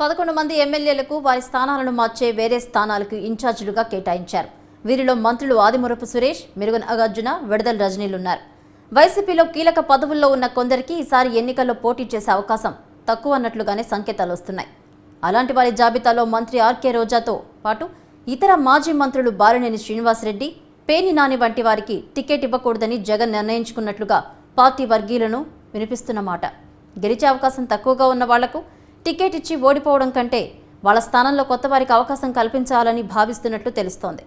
పదకొండు మంది ఎమ్మెల్యేలకు వారి స్థానాలను మార్చే వేరే స్థానాలకు ఇన్ఛార్జీలుగా కేటాయించారు. వీరిలో మంత్రులు ఆదిమూరపు సురేష్ మెరుగన్ నాగార్జున విడదల రజనీలున్నారు. వైసీపీలో కీలక పదవుల్లో ఉన్న కొందరికి ఈసారి ఎన్నికల్లో పోటీ చేసే అవకాశం తక్కువ అన్నట్లుగానే సంకేతాలు వస్తున్నాయి. అలాంటి వారి జాబితాలో మంత్రి ఆర్కే రోజాతో పాటు ఇతర మాజీ మంత్రులు బాలినేని శ్రీనివాసరెడ్డి పేని నాని వంటి వారికి టికెట్ ఇవ్వకూడదని జగన్ నిర్ణయించుకున్నట్లుగా పార్టీ వర్గీయులను వినిపిస్తున్నమాట గెలిచే అవకాశం తక్కువగా ఉన్న వాళ్ళకు టికెట్ ఇచ్చి ఓడిపోవడం కంటే వాళ్ళ స్థానంలో కొత్త వారికి అవకాశం కల్పించాలని భావిస్తున్నట్లు తెలుస్తోంది.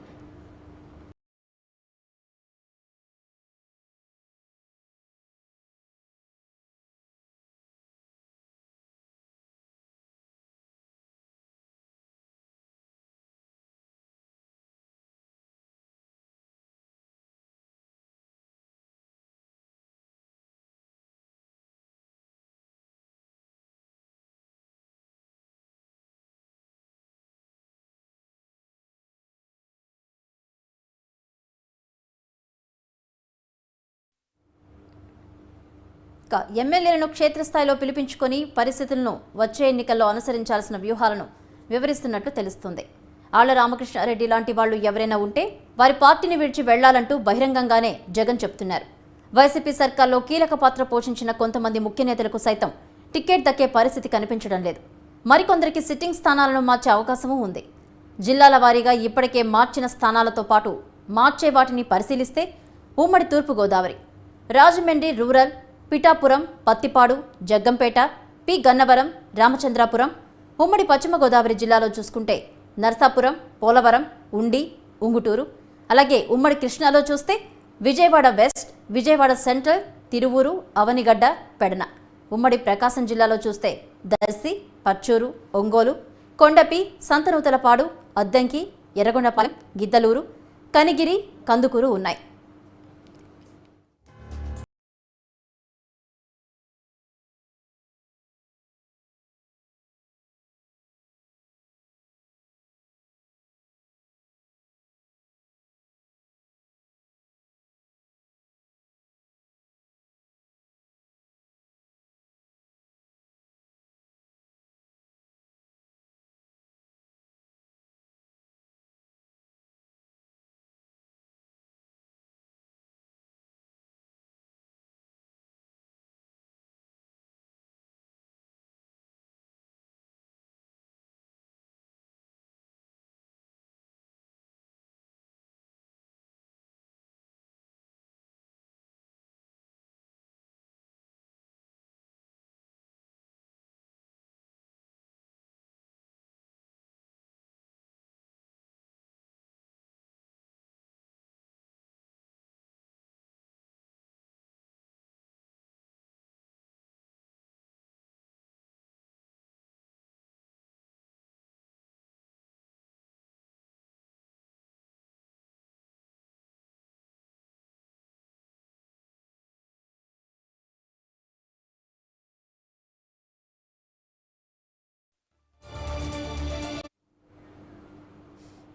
ఇక ఎమ్మెల్యేలను క్షేత్రస్థాయిలో పిలిపించుకొని పరిస్థితులను వచ్చే ఎన్నికల్లో అనుసరించాల్సిన వ్యూహాలను వివరిస్తున్నట్లు తెలుస్తుంది. ఆళ్ళ రామకృష్ణారెడ్డి లాంటి వాళ్ళు ఎవరైనా ఉంటే వారి పార్టీని విడిచి వెళ్ళాలంటూ బహిరంగంగానే జగన్ చెప్తున్నారు. వైసీపీ సర్కార్లో కీలక పాత్ర పోషించిన కొంతమంది ముఖ్య నేతలకు సైతం టికెట్ దక్కే పరిస్థితి కనిపించడం లేదు. మరికొందరికి సిట్టింగ్ స్థానాలను మార్చే అవకాశమూ ఉంది. జిల్లాల వారీగా ఇప్పటికే మార్చిన స్థానాలతో పాటు మార్చే వాటిని పరిశీలిస్తే ఉమ్మడి తూర్పుగోదావరి రాజమండ్రి రూరల్ పిఠాపురం పత్తిపాడు జగ్గంపేట పి. గన్నవరం రామచంద్రాపురం ఉమ్మడి పశ్చిమ గోదావరి జిల్లాలో చూసుకుంటే నర్సాపురం పోలవరం ఉండి ఉంగుటూరు అలాగే ఉమ్మడి కృష్ణాలో చూస్తే విజయవాడ వెస్ట్ విజయవాడ సెంట్రల్ తిరువూరు అవనిగడ్డ పెడన. ఉమ్మడి ప్రకాశం జిల్లాలో చూస్తే దర్శి పచ్చూరు ఒంగోలు కొండపి సంతనూతలపాడు అద్దంకి ఎర్రగొండపాలెం గిద్దలూరు కనిగిరి కందుకూరు ఉన్నాయి.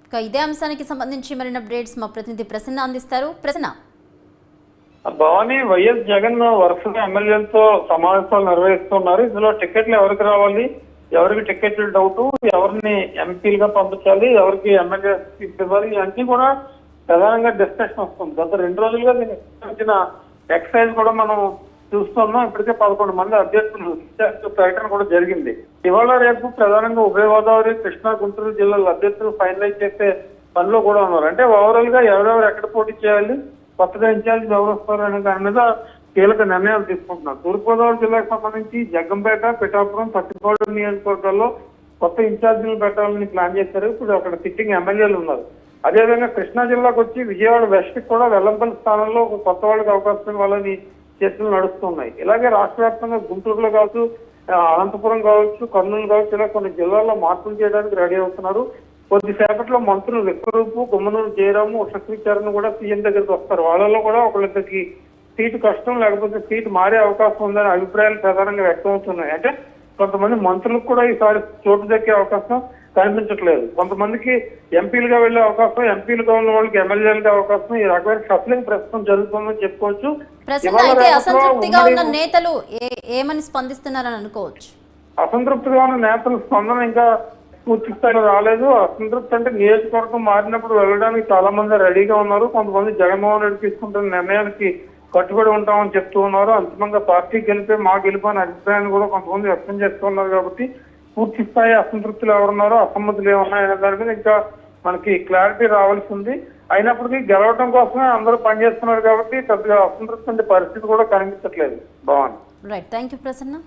ఇక ఇదే అంశానికి సంబంధించి మరిన్ని అప్డేట్స్ మా ప్రతినిధి ప్రసన్న అందిస్తారు. ప్రసన్న. భవాని వైఎస్ జగన్ వరుసగా ఎమ్మెల్యేలతో సమావేశాలు నిర్వహిస్తున్నారు. ఇందులో టికెట్లు ఎవరికి రావాలి? ఎవరికి టికెట్లు డౌట్? ఎవరిని ఎంపీలుగా పంపించాలి? ఎవరికి ఎమ్మెల్యే ఇవ్వాలి? ఇవన్నీ కూడా ప్రధానంగా డిస్కషన్ వస్తుంది. గత రెండు రోజులుగా దీనికి సంబంధించిన ఎక్సైజ్ కూడా మనం చూస్తున్నాం ఇప్పటికే పదకొండు మంది అభ్యర్థులు ప్రకటన కూడా జరిగింది. ఇవాళ రేపు ప్రధానంగా ఉభయ గోదావరి కృష్ణా గుంటూరు జిల్లాల అభ్యర్థులు ఫైనలైజ్ చేసే పనిలో కూడా ఉన్నారు. అంటే ఓవరాల్గా ఎవరెవరు ఎక్కడ పోటీ చేయాలి కొత్తగా ఇన్ఛార్జ్ ఎవరు వస్తారు అనే దాని మీద కీలక నిర్ణయాలు తీసుకుంటున్నారు. తూర్పుగోదావరి జిల్లాకు సంబంధించి జగ్గంపేట పిఠాపురం పత్తిపాడు నియోజకవర్గాల్లో కొత్త ఇన్ఛార్జీలు పెట్టాలని ప్లాన్ చేశారు. ఇప్పుడు అక్కడ సిట్టింగ్ ఎమ్మెల్యేలు ఉన్నారు. అదేవిధంగా కృష్ణా జిల్లాకు వచ్చి విజయవాడ వెస్ట్ కూడా వెల్లంపల్లి స్థానంలో ఒక కొత్త వాళ్ళకి అవకాశం ఇవ్వాలని చర్చలు నడుస్తున్నాయి. ఇలాగే రాష్ట్ర వ్యాప్తంగా గుంటూరులో కావచ్చు అనంతపురం కావచ్చు కర్నూలు కావచ్చు ఇలా కొన్ని జిల్లాల్లో మార్పులు చేయడానికి రెడీ అవుతున్నారు. కొద్దిసేపట్లో మంత్రులు విక్రూపు గుమ్మనూరు జయరాము ఉషశ్రీచరణ్ కూడా సీఎం దగ్గరికి వస్తారు. వాళ్ళలో కూడా ఒకళ్ళిద్దరికి సీటు కష్టం లేకపోతే సీటు మారే అవకాశం ఉందనే అభిప్రాయాలు ప్రధానంగా వ్యక్తం అవుతున్నాయి. అంటే కొంతమంది మంత్రులకు కూడా ఈసారి చోటు దక్కే అవకాశం కనిపించట్లేదు. కొంతమందికి ఎంపీలుగా వెళ్ళే అవకాశం ఎంపీలుగా ఉన్న వాళ్ళకి ఎమ్మెల్యేలుగా అవకాశం ఈ రకమైన షఫలింగ్ ప్రస్తుతం జరుగుతుందని చెప్పుకోవచ్చు. అయితే అసంతృప్తిగా ఉన్న నేతలు ఏమని స్పందిస్తున్నారని అనుకోవచ్చు? అసంతృప్తిగా ఉన్న నేతల స్పందన ఇంకా పూర్తి స్థాయిలో రాలేదు. అసంతృప్తి అంటే నియోజకవర్గం మారినప్పుడు వెళ్ళడానికి చాలా మంది రెడీగా ఉన్నారు. కొంతమంది జగన్మోహన్ రెడ్డి తీసుకుంటున్న నిర్ణయానికి కట్టుబడి ఉంటామని చెప్తూ ఉన్నారు. అంతిమంగా పార్టీ గెలిపే మా గెలుపు అనే అభిప్రాయాన్ని కూడా కొంతమంది వ్యక్తం చేస్తున్నారు కాబట్టి పూర్తి స్థాయి అసంతృప్తులు ఎవరున్నారో అసమ్మతులు ఏమున్నాయనే దాని మీద ఇంకా మనకి క్లారిటీ రావాల్సి ఉంది. అయినప్పటికీ గెలవడం కోసమే అందరూ పనిచేస్తున్నారు కాబట్టి పెద్దగా అసంతృప్తి ఉండే పరిస్థితి కూడా కనిపించట్లేదు. బాగుంది రైట్ థ్యాంక్ యూ ప్రసన్న